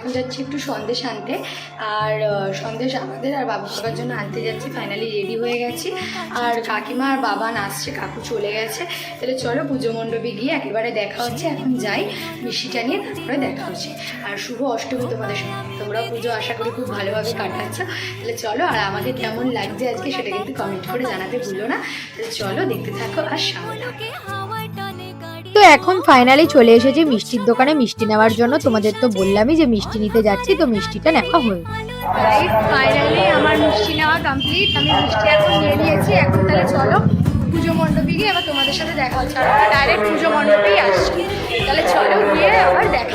এখন যাচ্ছি একটু সন্দেশ আনতে। আর সন্দেশ আমাদের আর বাবা বাবার জন্য আনতে যাচ্ছি। ফাইনালি রেডি হয়ে গেছি। আর কাকিমা আর বাবা নাচছে কাকু চলে গেছে। তাহলে চলো পুজো মণ্ডপে গিয়ে একেবারে দেখা হচ্ছে। এখন যাই মিষ্টিটা নিয়ে, তারপরে দেখা হচ্ছে। আর শুভ অষ্টমী তোমাদের সঙ্গে। তোমরা পুজো আশা করি খুব ভালোভাবে কাটাচ্ছ। তাহলে চলো, আর আমাকে কেমন লাগছে আজকে সেটা কিন্তু কমেন্ট করে জানাতে ভুলো না। তাহলে চলো দেখতে থাকো আর সামনে তো এখন ফাইনালি চলে এসেছি মিষ্টির দোকানে মিষ্টি নেওয়ার জন্য। তোমাদের তো বললামই যে মিষ্টি নিতে যাচ্ছি তো মিষ্টিটা নেওয়া হয়ে ফাইনালি আমার মিষ্টি নেওয়া কমপ্লিট আমি মিষ্টি এখন নিয়ে নিয়েছি। এখন তাহলে চলো পুজো মণ্ডপে গিয়ে আবার তোমাদের সাথে দেখা হচ্ছে। আর আমরা ডাইরেক্ট পুজো মণ্ডপেই আসছি। তাহলে চলো গিয়ে আবার দেখা।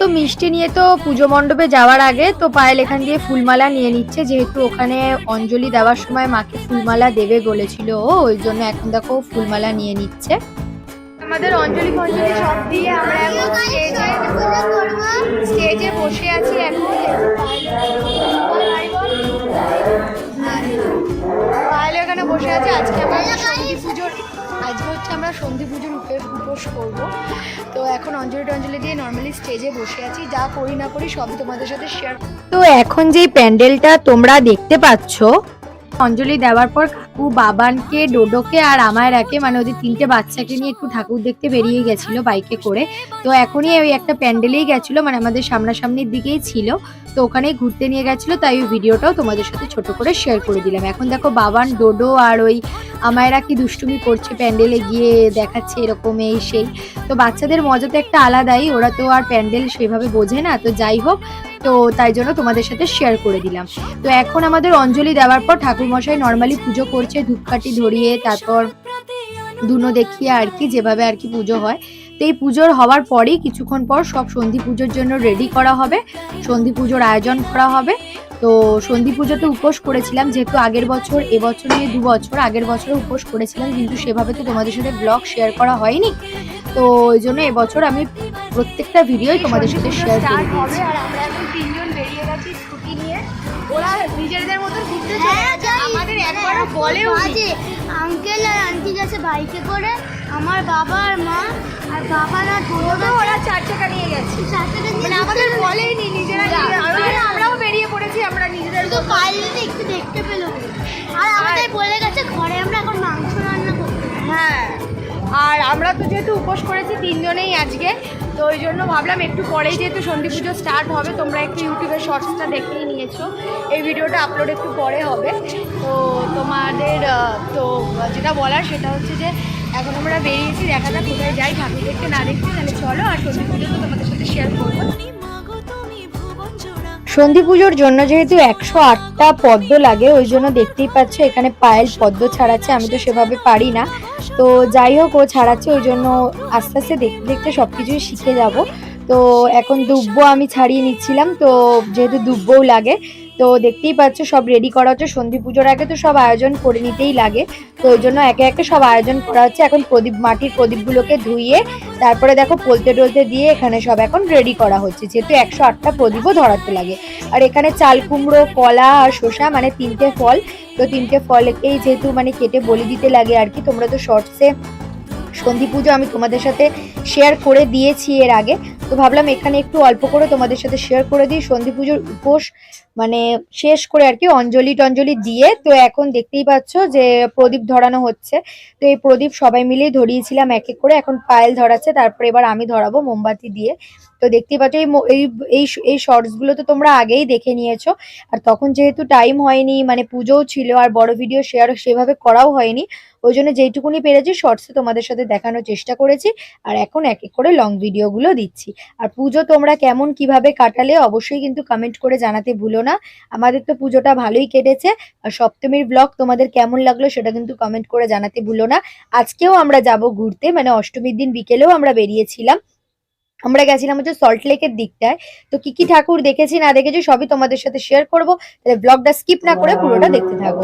তো মিষ্টি নিয়ে তো পুজো মণ্ডপে যাওয়ার আগে তো পায়েল এখান দিয়ে ফুলমালা নিয়ে নিচ্ছে। যেহেতু ওখানে অঞ্জলি দেওয়ার সময় মাকে ফুলমালা দেবে বলেছিল ও ওই জন্য এখন দেখো ফুলমালা নিয়ে নিচ্ছে। আমাদের অঞ্জলি ফঞ্জলি সব দিয়ে আমরা এখন স্টেজে স্টেজে বসে আছি এখন। পায়েল এখানে বসে আছে। আজকে আমরা সন্ধি পুজোর আজকে হচ্ছে আমরা সন্ধি পুজোর উপে উপোস করব। তো এখন অঞ্জলি টঞ্জলি দিয়ে নর্মালি স্টেজে বসে আছি। যা করি না করি সব তোমাদের সাথে শেয়ার তো এখন যেই প্যান্ডেলটা তোমরা দেখতে পাচ্ছ অঞ্জলি দেওয়ার পর কাকু, বাবানকে, ডোডোকে আর আমার একে মানে ওদের তিনটে বাচ্চাকে নিয়ে একটু ঠাকুর দেখতে বেরিয়ে গেছিল বাইকে করে। তো এখনই ওই একটা প্যান্ডেলেই গেছিল মানে আমাদের সামনাসামনির দিকেই ছিল। তো ওখানেই ঘুরতে নিয়ে গেছিল, তাই ওই ভিডিওটাও তোমাদের সাথে ছোট করে শেয়ার করে দিলাম। এখন দেখো বাবান, ডোডো আর ওই আমায়রা কি দুষ্টুমি করছে প্যান্ডেলে গিয়ে, দেখাচ্ছে এরকম এই সেই। তো বাচ্চাদের মজা তো একটা আলাদাই, ওরা তো আর প্যান্ডেল সেভাবে বোঝে না। তো যাই হোক তো তাই জন্য তোমাদের সাথে শেয়ার করে দিলাম। তো এখন আমাদের অঞ্জলি দেওয়ার পর ঠাকুরমশাই নর্মালি পুজো করছে, ধূপকাঠি ধরিয়ে, তারপর দুনো দেখিয়ে আর কি, যেভাবে আর কি পুজো হয়। তো এই পুজোর হওয়ার পরেই কিছুক্ষণ পর সব সন্ধি পুজোর জন্য রেডি করা হবে। সন্ধি পুজোর আয়োজন করা হবে। তো সন্ধি পুজোতে উপোস করেছিলাম যেহেতু আগের বছর এবছর নিয়ে দু বছর আগের বছর উপোস করেছিলাম কিন্তু সেভাবে তো তোমাদের সাথে ব্লগ শেয়ার করা হয়নি। তো ওই জন্য এবছর আমি প্রত্যেকটা ভিডিওই তোমাদের সাথে শেয়ার করে দিয়েছি। আর আমরা এখন তিনজন বেরিয়ে গেছি স্কুটি নিয়ে। ওরা নিজেদের মতো ঘুরতে চলে হ্যাঁ। আমাদের একবারও বলেও আঙ্কেল আর আন্টি গেছে বাইকে করে। আমার বাবা আর মা আর বাবা না তো ওরা চার চাকা নিয়ে গেছে। মানে আমাদের বলেই নি নিজেরা নিজেরা- আর আমরাও বেরিয়ে পড়েছি আমরা নিজেদের তো পাইলে একটু দেখতে পেল। আর আমাদের বলে গেছে ঘরে আমরা এখন মাংস রান্না করব হ্যাঁ। আর আমরা তো যেহেতু উপোস করেছি তিনজনেই আজকে তো ওই জন্য ভাবলাম একটু পরেই যেহেতু সন্ধি পুজো স্টার্ট হবে তোমরা একটু ইউটিউবের শর্টসটা দেখেই নিয়েছো। এই ভিডিওটা আপলোড একটু পরে হবে। তো তোমাদের তো যেটা বলার সেটা হচ্ছে যে এখন আমরা বেরিয়েছি, দেখা যাক কোথায় যাই। ঠাকুর না দেখতে তাহলে চলো, আর সন্ধি পুজো তো তোমাদের সাথে শেয়ার করব। সন্ধি পুজোর জন্য যেহেতু একশো আটটা পদ্ম লাগে, ওই জন্য দেখতেই পাচ্ছ এখানে পায়েল পদ্ম ছাড়াচ্ছে, আমি তো সেভাবে পারি না। তো যাই হোক, ও ছাড়াচ্ছে, ওই জন্য আস্তে আস্তে দেখতে দেখতে সব কিছুই শিখে যাব। তো এখন দুব্ব আমি ছাড়িয়ে নিচ্ছিলাম, তো যেহেতু দুব্বও লাগে তো দেখতেই পাচ্ছ, সব রেডি করা হচ্ছে। সন্ধি পুজোর আগে তো সব আয়োজন করে নিতেই লাগে। তো ওই জন্য একে একে সব আয়োজন করা হচ্ছে। এখন প্রদীপ, মাটির প্রদীপগুলোকে ধুইয়ে তারপরে দেখো পলতে টলতে দিয়ে এখানে সব এখন রেডি করা হচ্ছে। যেহেতু একশো আটটা প্রদীপও ধরাতে লাগে। আর এখানে চাল কুমড়ো, কলা আর শসা মানে তিনটে ফল। তো তিনটে ফলকেই যেহেতু মানে কেটে বলি দিতে লাগে আর কি, তোমরা তো শর্টসে সন্ধি পুজো আমি তোমাদের সাথে শেয়ার করে দিয়েছি এর আগে। তো ভাবলাম এখানে একটু অল্প করে তোমাদের সাথে শেয়ার করে দিই। সন্ধি পুজোর উপোস মানে শেষ করে আর কি অঞ্জলি টঞ্জলি দিয়ে। তো এখন দেখতেই পাচ্ছ যে প্রদীপ ধরানো হচ্ছে। তো এই প্রদীপ সবাই মিলেই ধরিয়েছিলাম এক এক করে। এখন পায়েল ধরাচ্ছে, তারপরে এবার আমি ধরাবো মোমবাতি দিয়ে। তো দেখতেই পাচ্ছ এই এই এই এই শর্টসগুলো তো তোমরা আগেই দেখে নিয়েছো। আর তখন যেহেতু টাইম হয়নি মানে পুজোও ছিল, আর বড় ভিডিও শেয়ার সেভাবে করাও হয়নি। ওই জন্য যেইটুকুনি পেরেছি শর্টসে তোমাদের সাথে দেখানোর চেষ্টা করেছি, আর এখন এক এক করে লং ভিডিওগুলো দিচ্ছি। আর পুজো তোমরা কেমন কীভাবে কাটালে অবশ্যই কিন্তু কমেন্ট করে জানাতে ভুলো না। আমাদের তো পুজোটা ভালোই কেটেছে, আর সপ্তমীর ব্লগ তোমাদের কেমন লাগল সেটা কিন্তু কমেন্ট করে জানাতে ভুলো না। আজকেও আমরা যাব ঘুরতে মানে অষ্টমীর দিন বিকেলেও আমরা বেরিয়েছিলাম। আমরা গেছিলাম হচ্ছে সল্ট লেকের দিকটায়। তো কি কি ঠাকুর দেখেছি, না দেখেছি, সবই তোমাদের সাথে শেয়ার করব। তাহলে ব্লগটা স্কিপ না করে পুরোটা দেখতে থাকো।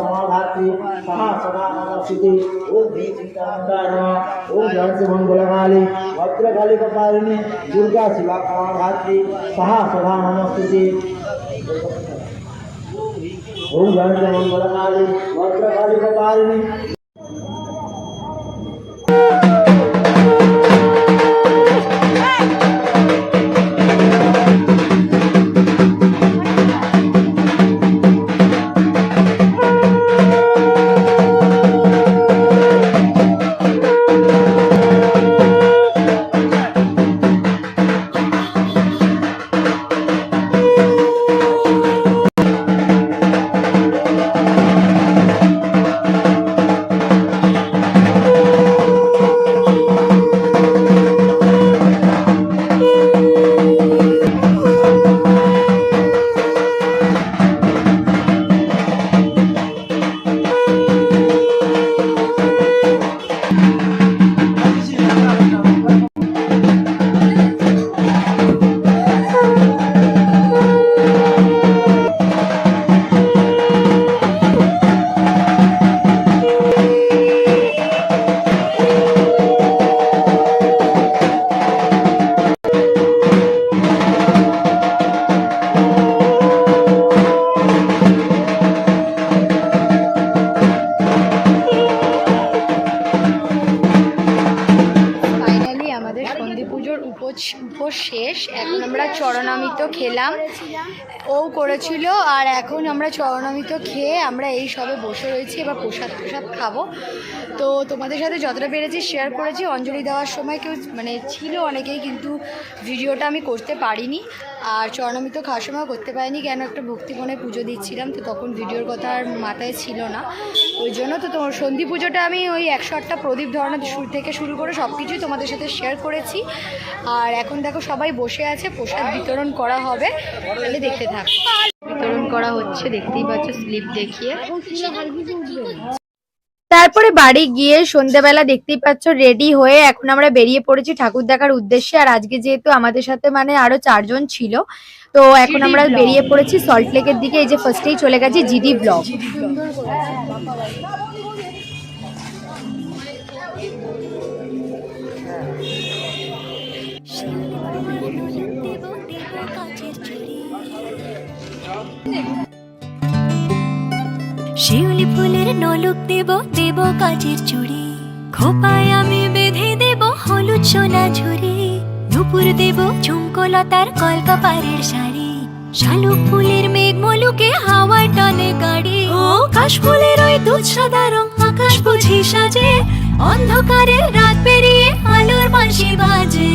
খেলাম। ও করেছিল, আর এখন আমরা চরণামিত খেয়ে আমরা এই সবে বসে রয়েছি, এবার প্রসাদ প্রসাদ খাব। তো তোমাদের সাথে যতটা পেরেছি শেয়ার করেছি, অঞ্জলি দেওয়ার সময় কেউ মানে ছিল অনেকেই, কিন্তু ভিডিওটা আমি করতে পারিনি। আর চরণামিত খাওয়ার সময় করতে পারিনি, কেন একটা ভক্তিমনে পুজো দিচ্ছিলাম, তো তখন ভিডিওর কথা আর মাথায় ছিল না। ওই জন্য তো তোমার সন্ধি পুজোটা আমি ওই একশো আটটা প্রদীপ ধরানো শুরু থেকে শুরু করে সব কিছুই তোমাদের সাথে শেয়ার করেছি। আর এখন দেখো সবাই বসে আছে, প্রসাদ বিতরণ করা হবে, তাহলে দেখতে থাক। বিতরণ করা হচ্ছে, দেখতেই পাচ্ছ, স্লিপ দেখিয়ে। তারপরে বাড়ি গিয়ে সন্ধ্যাবেলা দেখতেই পাচ্ছ, রেডি হয়ে এখন আমরা বেরিয়ে পড়েছি ঠাকুর দেখার উদ্দেশ্যে। আর আজকে যেহেতু আমাদের সাথে মানে আরও চারজন ছিল, তো এখন আমরা বেরিয়ে পড়েছি সল্ট লেকের দিকে। এই যে ফার্স্টেই চলে গেছি জিডি ব্লক শিউলি ফুলের নলক দেব দেব কাজের চুড়ি। খোপায় আমি বেঁধে দেব হলুদ সোনা ঝুরি। নুপুর দেব ঝুমকলতার কলকাপাড়ের শাড়ি। শালুক ফুলের মেঘ মলুকে হাওয়ার টানে গাড়ি। ও কাশ ফুলের ওই দুধ সাদা রং, আকাশ বুঝি সাজে। অন্ধকারের রাত পেরিয়ে আলোর বাঁশি বাজে।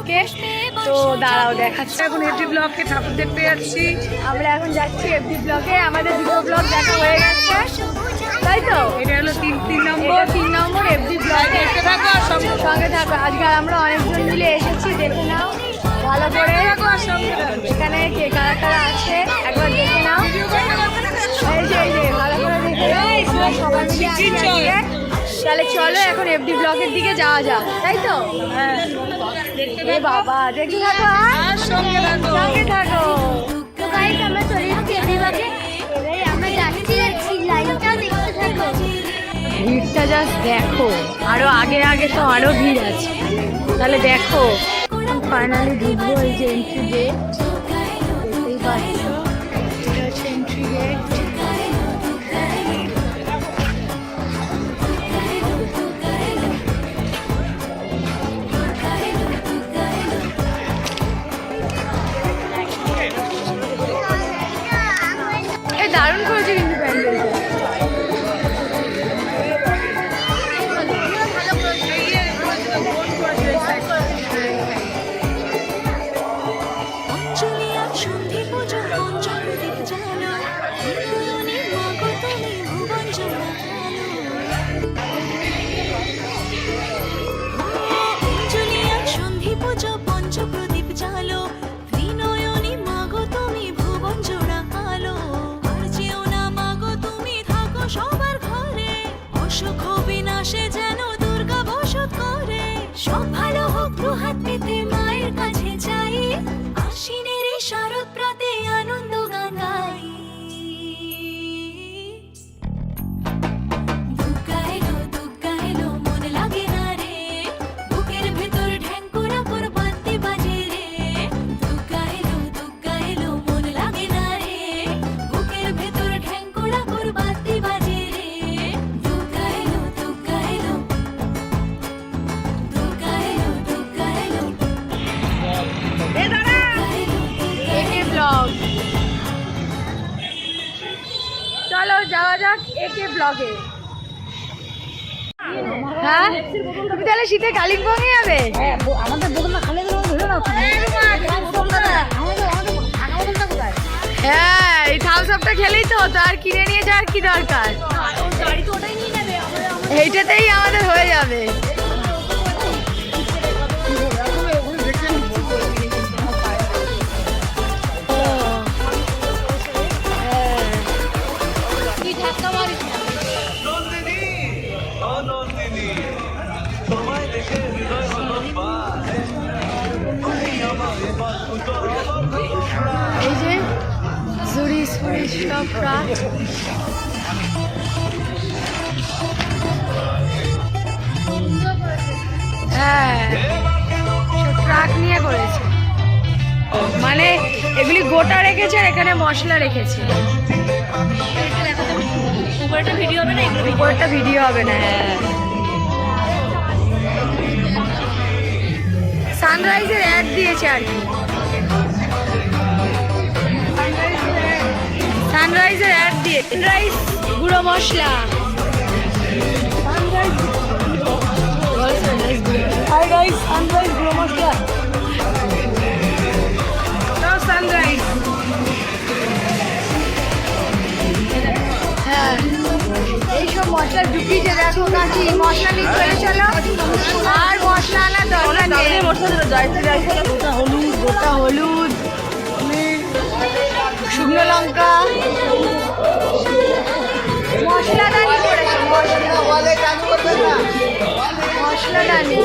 ব্লকে। তো দাঁড়াও দেখাচ্ছি। এখন এফডি ব্লকে ঠাকুর দেখতে যাচ্ছি। আমরা এখন যাচ্ছি এফডি ব্লকে। আমাদের দুটো ব্লক দেখা হয়ে গেছে। তাই তো? এটা হলো তিন তিন নম্বর। তিন নম্বর এফডি ব্লক। দেখতে থাকো আর সঙ্গে সঙ্গে থাকো। আজকে আমরা অনেকজন মিলে এসেছি দেখে নাও। ভালো করে। এখানে কে কারা কারা আছে একবার দেখে নাও। এই যে এই যে ভালো করে দেখে নাও। সবাই মিলে। তাহলে চলো এখন এফডি ব্লকের দিকে যাওয়া যাক তাই তো? এ বাবা দেখতে থাকো আর সঙ্গে থাকো। সঙ্গে থাকো। আমরা চলে এসেছি এদিকে এবারে আমরা যাচ্ছি যাচ্ছি লাইনটা দেখতে থাকো। ভিড়টা জাস্ট দেখো। আরও আগে আগে তো আরও ভিড় আছে। তাহলে দেখো। ফাইনালি ঢুকবো এই যে এন্ট্রি গেট দেখতেই পাচ্ছ। ব্লগে হ্যাঁ? তুমি তাহলে শীতে কালিম্পং এ যাবে? আমাদের বোতলটা খালি ধরে নাও হ্যাঁ এই থামস আপটা খেলেই তো তো আর কিনে নিয়ে যাওয়ার কি দরকার? এইটাতেই আমাদের হয়ে যাবে। ট্রাক নিয়ে করেছে। মানে এগুলি গোটা রেখেছে আর এখানে মশলা রেখেছে। উপরেটা ভিডিও হবে না? উপরেটা ভিডিও হবে? না হ্যাঁ। সানরাইজের অ্যাড দিয়েছে আর কি। সানরাইজের অ্যাড দিয়ে সানরাইজ গুঁড়ো মশলা। ঢুকিয়েছে দেখো কাছি মশলা নিয়ে চলে চলো। আর মশলা আনার দরকার নেই। গোটা হলুদ গোটা হলুদ শুকনো লঙ্কা। মশলা দানি করেছে মশলা মশলা দানি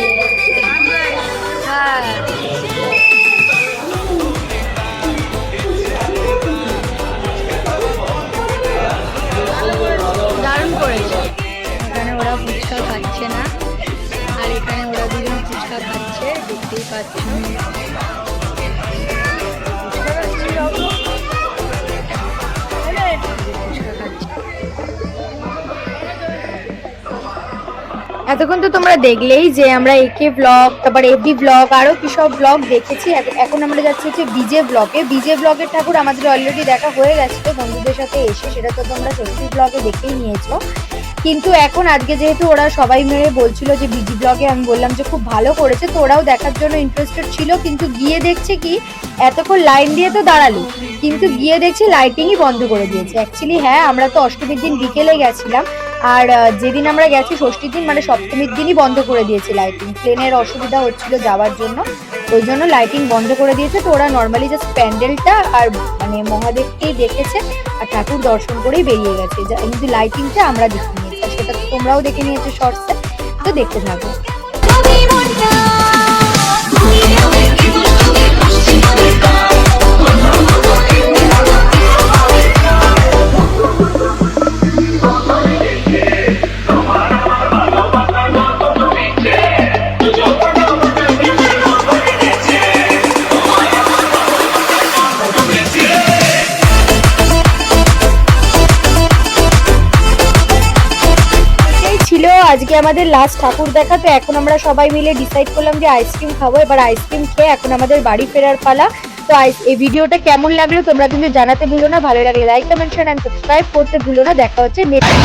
এতক্ষণ তো তোমরা দেখলেই যে আমরা একে ব্লগ তারপর এফবি ব্লগ আরও কি সব ব্লগ দেখেছি এখন আমরা যাচ্ছি হচ্ছে বিজে ব্লগে বিজে ব্লগের ঠাকুর আমাদের অলরেডি দেখা হয়ে গেছে বন্ধুদের সাথে এসে, সেটা তো তোমরা চলতি ব্লগে দেখেই নিয়েছো। কিন্তু এখন আজকে যেহেতু ওরা সবাই মিলে বলছিল যে বিজি ব্লগে আমি বললাম যে খুব ভালো করেছে, তো ওরাও দেখার জন্য ইন্টারেস্টেড ছিল, কিন্তু গিয়ে দেখছে কি এতক্ষণ লাইন দিয়ে তো দাঁড়াল, কিন্তু গিয়ে দেখছি লাইটিংই বন্ধ করে দিয়েছে। অ্যাকচুয়ালি হ্যাঁ আমরা তো অষ্টমীর দিন বিকেলে গেছিলাম, আর যেদিন আমরা গেছি ষষ্ঠীর দিন মানে সপ্তমীর দিনই বন্ধ করে দিয়েছে লাইটিং প্লেনের অসুবিধা হচ্ছিল যাওয়ার জন্য, ওই জন্য লাইটিং বন্ধ করে দিয়েছে। তো ওরা নর্মালি জাস্ট প্যান্ডেলটা আর মানে মহাদেবকেই দেখেছে, আর ঠাকুর দর্শন করেই বেরিয়ে গেছে। কিন্তু লাইটিংটা আমরা দেখে নিয়েছি আর সেটা তোমরাও দেখে নিয়েছো শর্টসে তো দেখতে থাকো। আজকে আমাদের লাস্ট ঠাকুর দেখা তো এখন আমরা সবাই মিলে ডিসাইড করলাম যে আইসক্রিম খাব। এবার আইসক্রিম খেয়ে এখন আমাদের বাড়ি ফেরার পালা। তো এই ভিডিওটা কেমন লাগল তোমরা কিন্তু জানাতে ভুলো না। ভালো লাগলে like comment share and subscribe করতে ভুলো না। দেখা হচ্ছে নেক্সট